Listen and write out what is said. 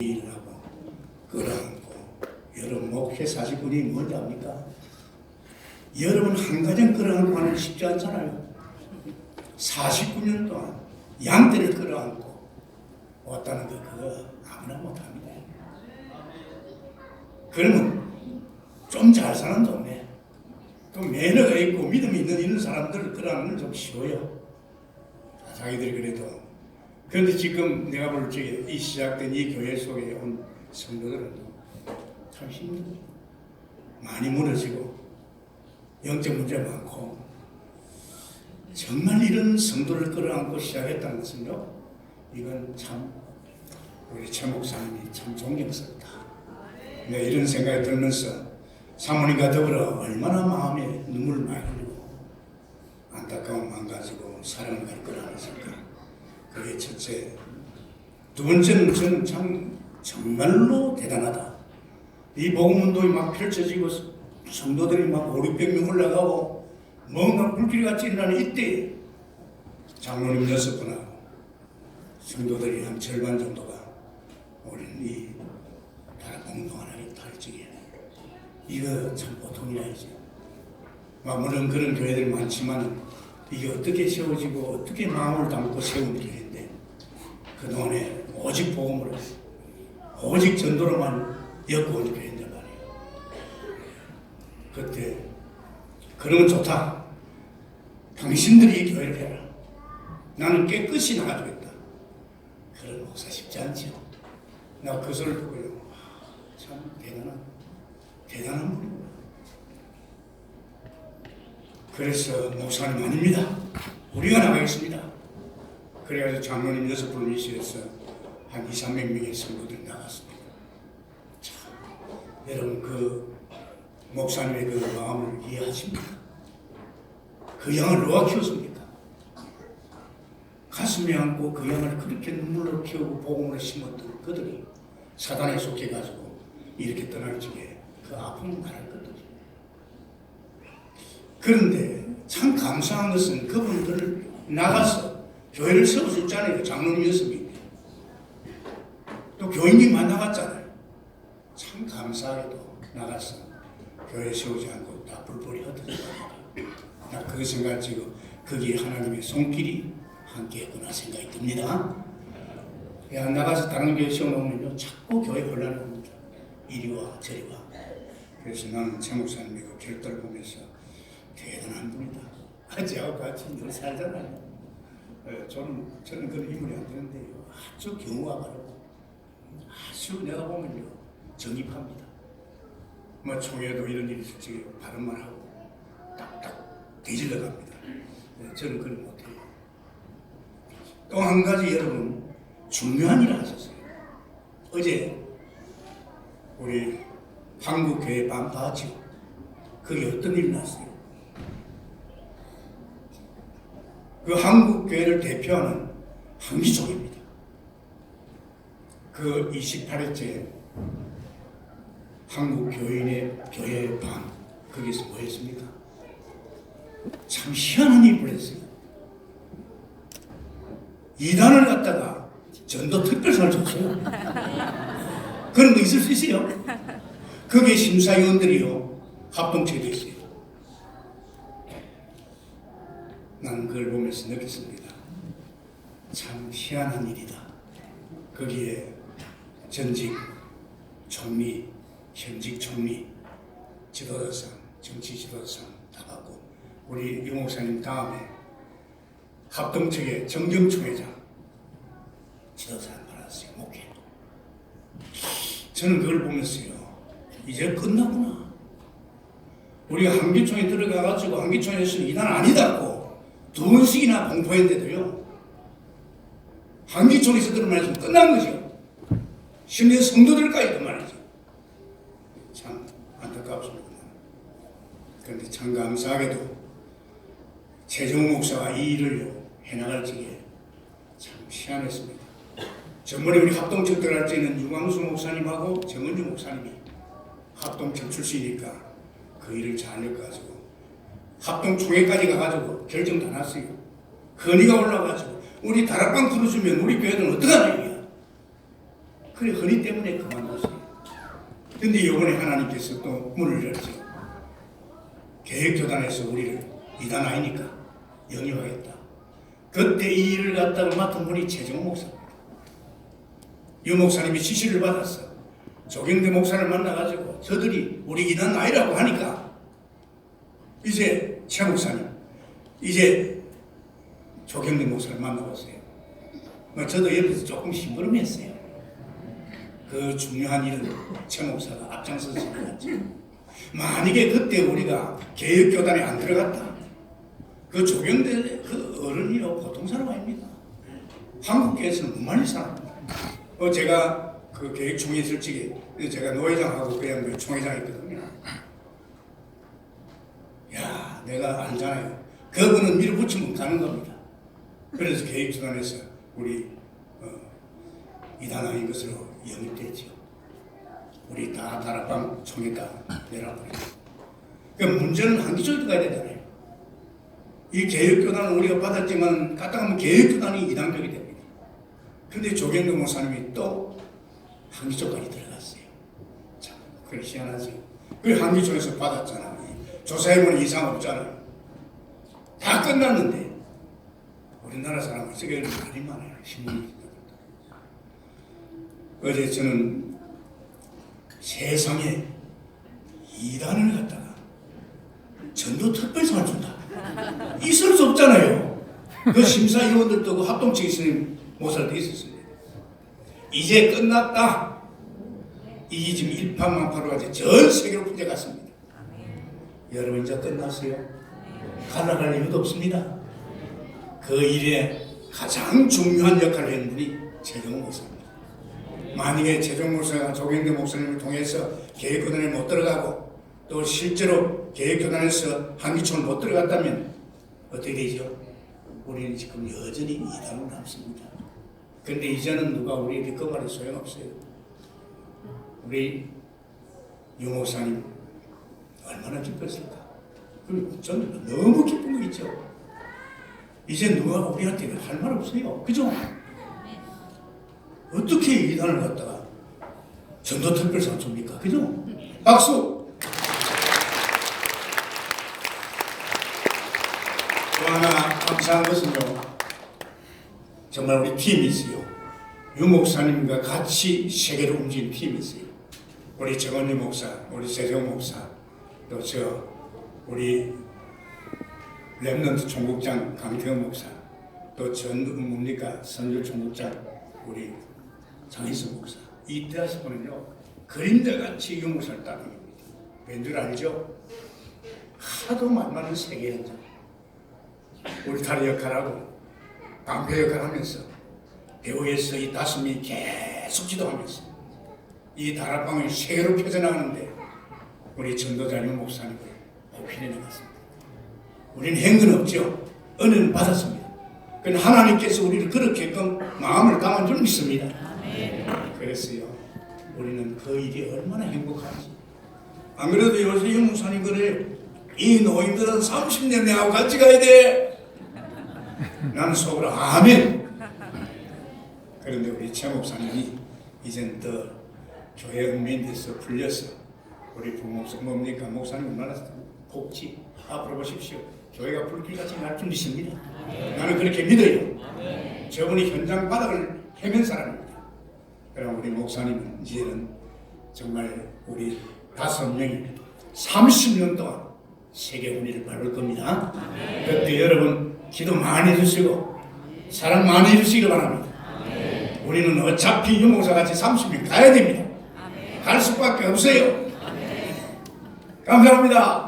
일을 하고 끌어안고 여러분 목회 40분이 뭔지 압니까? 여러분 한 가정 끌어안고 하는 게 쉽지 않잖아요. 49년 동안 양떼를 끌어안고 왔다는 거 그거 아무나 못합니다. 그러면 좀 잘 사는 동네 또 매너가 있고 믿음이 있는 이런 사람들을 끌어안는 건좀 쉬워요. 자기들이 그래도 그런데 지금 내가 볼 적에 이 시작된 이 교회 속에 온 성도들은 참 힘들어. 많이 무너지고 영적 문제 많고 정말 이런 성도를 끌어안고 시작했다는 것은요. 이건 참 우리 최 목사님이 참 존경스럽다. 네, 이런 생각이 들면서 사모님과 더불어 얼마나 마음에 눈물을 많이 흘리고 안타까움만 가지고 사랑을 갈 거라는 생각. 그게 첫째. 두 번째는 저는 참 정말로 대단하다. 이 복음운동이 막 펼쳐지고 성도들이 막 5, 600명 올라가고 뭔가 불길이 같이 일어나는 이때 장로님 여섯 분하고 성도들이 한 절반 정도가 우리는 이 다락봉동 하나에 탈지게 이거 참 보통이 아니지. 막 물론 그런 교회들 많지만 이게 어떻게 세워지고 어떻게 마음을 담고 세운 교회인데 그동안에 오직 복음으로 오직 전도로만 엮어온 교회인데 말이에요. 그때 그러면 좋다. 당신들이 이 교회를 해라. 나는 깨끗이 나가주겠다. 그런 목사 쉽지 않죠. 나그 소리를 듣고요. 아, 참 대단한 대단한 분이구나. 그래서 목사님 아닙니다. 우리가 나가겠습니다. 그래가지고 장로님 여섯 분을 이시해서 한 2, 300명의 성도들이 나갔습니다. 참, 여러분 그 목사님의 그 마음을 이해하십니까? 그 양을 누가 키웠습니까? 가슴에 안고 그 양을 그렇게 눈물로 키우고 복음으로 심었던 그들이 사단에 속해가지고 이렇게 떠날 적에 그 아픔을 말할 것들이 그런데 참 감사한 것은 그분들을 나가서 교회를 세워줬잖아요. 장로님 여섯이. 또 교인님 만나갔잖아요. 참 감사하게도 나가서 교회 세우지 않고 다 불법이 흩어졌다. 나그 생각 지고 거기에 하나님의 손길이 함께 했구나 생각이 듭니다. 야, 나가서 다른 교회 세워놓으면요. 자꾸 교회 혼란합니다. 이리 와, 저리 와. 그래서 나는 최 목사님의 그 결단을 보면서 대단한 분이다. 아, 저하고 같이 늘 살잖아요. 어, 저는, 저는 그런 인물이 안 되는데 아주 경우가 바르고 아주 내가 보면요. 정입합니다. 뭐 총회도 이런 일이 적에 발언만 하고 딱딱 대질러 갑니다. 네, 저는 그걸 못해요. 또 한 가지 여러분 중요한 일을 하셨어요. 어제 우리 한국교회 반파죠. 그게 어떤 일이 났어요? 그 한국 교회를 대표하는 한기종입니다. 그 28회째 한국 교인의 교회 반 거기서 뭐 했습니까? 참 희한한 일을 했어요. 이단을 갖다가 전도 특별상을 줬어요. 그런 거 있을 수 있어요. 거기에 심사위원들이요 합동체도 있어요. 나는 그걸 보면서 느꼈습니다. 참 희한한 일이다. 거기에 전직 총리, 현직 총리, 지도자상, 정치 지도자상 다 받고 우리 유 목사님 다음에 합동측의 정경총회장 지도자상 받았어요. 목회. 저는 그걸 보면서요. 이제 끝나구나. 우리가 한기총에 들어가가지고 한기총에서 이단 아니다고 두 번씩이나 공포했는데도요. 한기총에서 들은 말씀 끝난 거죠. 심지어 성도들까지도 말이죠. 참 안타깝습니다. 그런데 참 감사하게도 최종 목사가 이 일을 해나갈 적에 참 희한했습니다. 전번에 우리 합동청 들어갈 때는 유광수 목사님하고 정은주 목사님이 합동청 출신이니까 그 일을 잘 엮어가지고 합동총회까지 가가지고 결정 다 났어요. 건의가 올라가지고 우리 다락방 틀어주면 우리 교회는 어떡하냐 이게. 그래 허리 때문에 그만뒀어요. 근데 이번에 하나님께서 또 문을 열죠. 계획교단에서 우리를 이단 아니니까 영입하겠다. 그때 이 일을 갖다가 맡은 분이 최정 목사입니다. 유 목사님이 지시를 받았어. 조경대 목사를 만나가지고 저들이 우리 이단 아니라고 하니까 이제 최 목사님 이제 조경대 목사를 만나봤어요. 뭐 저도 옆에서 조금 심부름했어요. 그 중요한 일은 최 목사가 앞장서서 해갔죠. 만약에 그때 우리가 개혁교단에 안 들어갔다. 그 조경대 그 어른이요 보통 사람 아닙니다. 한국교회에서는 무만히 사람입니다. 어 제가 그 계획총회 있을 적에 제가 노회장하고 그 양반이 총회장이거든요. 야 내가 알잖아요. 그분은 밀어붙이면 가는 겁니다. 그래서 계획주단에서 우리 어, 이단왕인 것으로 영입됐죠. 우리 다 다락방 총회가 내려버렸죠. 그 문제는 한기적으로 가야 되잖아요. 이 개혁교단은 우리가 받았지만 갖다 가면 개혁교단이 이단격이 됩니다. 근데 조경도 목사님이 또 한기초까지 들어갔어요. 참, 그래 희한하지. 그 한기초에서 받았잖아. 조사해보면 이상 없잖아요. 다 끝났는데 우리나라 사람은 세계를 많이 많아요. 신문이. 어제 저는 세상에 이단을 갖다가 전도 특별상을 준다. 있을 수 없잖아요. 그 심사위원들도 그 합동측 있으니 모살도 있었어요. 이제 끝났다. 이게 지금 일파만파로 가지고 전 세계로 분재갔습니다. 여러분 이제 끝났어요. 갈라갈 이유도 없습니다. 그 일에 가장 중요한 역할을 한 분이 최종 목사입니다. 만약에 최종 목사가 조경대 목사님을 통해서 계획교단에 못 들어가고 또 실제로 계획교단에서 한기총을 못 들어갔다면 어떻게 되죠? 우리는 지금 여전히 이단으로 남습니다. 근데 이제는 누가 우리에게 그 말이 소용없어요. 우리 유 목사님 얼마나 기뻤을까? 그리고 저는 너무 기쁜 거 있죠. 이제 누가 우리한테 할 말 없어요. 그죠? 어떻게 이단을 갖다가 전도 특별상 줍니까? 그죠? 박수! 또 하나 감사한 것은요. 정말 우리 팀이 있어요. 유 목사님과 같이 세계로 움직이는 팀이 있어요. 우리 정원유 목사, 우리 세정 목사, 또 저 우리 랩런트 총국장 강태원 목사, 또 전 뭡니까 선율 총국장 우리 장희수 목사. 이때 하시면요 그림자같이 유 목사를 따릅니다. 왠줄 알죠? 하도 만만한 세계 현장. 우리 다리 역할하고 방패 역할하면서 배우에서 이 다섯이 계속 지도하면서 이 다락방을 세계로 펴져나가는데 우리 전도자님 목사님을 보필해 나갔습니다. 우리는 행근 없죠. 은혜는 받았습니다. 그건 하나님께서 우리를 그렇게끔 마음을 담아 줄 믿습니다. 그랬어요. 우리는 그 일이 얼마나 행복한지. 안 그래도 요새 유 목사님 그래. 이 노인들은 30년 내하고 같이 가야 돼. 나는 속으로 아멘. 그런데 우리 최 목사님이 이젠 또 교회 은민돼서 풀려서 우리 부모 뭡니까 목사님 얼마나 복지 앞으로 보십시오. 교회가 불길같이 날줄 믿습니다. 나는 그렇게 믿어요. 저분이 현장 바닥을 헤맨 사람입니다. 그럼 우리 목사님은 이제는 정말 우리 다섯 명이 30년 동안 세계 운위를 밟을 겁니다. 그때 여러분 기도 많이 해주시고 사랑 많이 해주시기 바랍니다. 우리는 어차피 유목사 같이 30년 가야 됩니다. 갈 수밖에 없어요. 감사합니다.